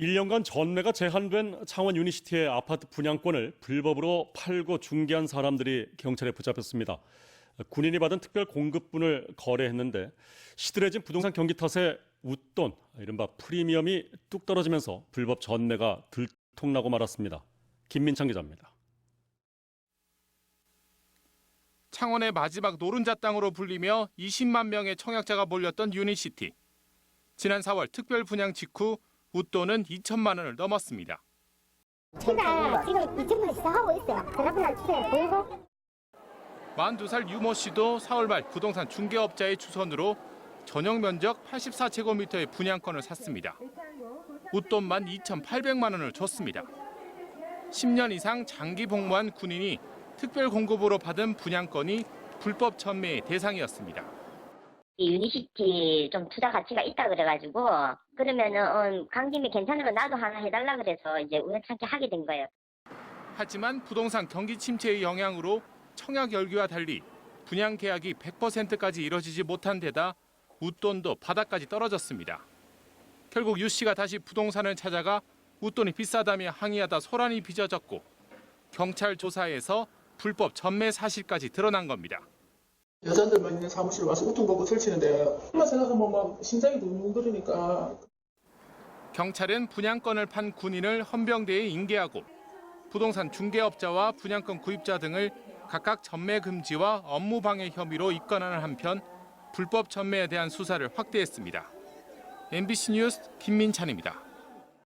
1년간 전매가 제한된 창원 유니시티의 아파트 분양권을 불법으로 팔고 중개한 사람들이 경찰에 붙잡혔습니다. 군인이 받은 특별 공급분을 거래했는데 시들해진 부동산 경기 탓에 웃돈, 이른바 프리미엄이 뚝 떨어지면서 불법 전매가 들통나고 말았습니다. 김민창 기자입니다. 창원의 마지막 노른자 땅으로 불리며 20만 명의 청약자가 몰렸던 유니시티. 지난 4월 특별 분양 직후 웃돈은 2천만 원을 넘었습니다. 제가 지금 2천만 시작하고 있어요. 전화번호 주세요. 보이고? 42살 유모 씨도 4월 말 부동산 중개업자의 추선으로 전용 면적 84제곱미터의 분양권을 샀습니다. 웃돈만 2,800만 원을 줬습니다. 10년 이상 장기 복무한 군인이 특별 공급으로 받은 분양권이 불법 전매의 대상이었습니다. 이 유니시티 좀 투자 가치가 있다 그래가지고 그러면은 어, 간 김에 괜찮으면 나도 하나 해달라 그래서 이제 우연찮게 하게 된 거예요. 하지만 부동산 경기 침체의 영향으로 청약 열기와 달리 분양 계약이 100%까지 이뤄지지 못한 데다 웃돈도 바닥까지 떨어졌습니다. 결국 유 씨가 다시 부동산을 찾아가 웃돈이 비싸다며 항의하다 소란이 빚어졌고 경찰 조사에서 불법 전매 사실까지 드러난 겁니다. 여자들만 있는 사무실에 와서 우통 보고 설치는데 그만 생각하면 막 심장이 두근거리니까 경찰은 분양권을 판 군인을 헌병대에 인계하고 부동산 중개업자와 분양권 구입자 등을 각각 전매 금지와 업무 방해 혐의로 입건하는 한편 불법 전매에 대한 수사를 확대했습니다. MBC 뉴스 김민찬입니다.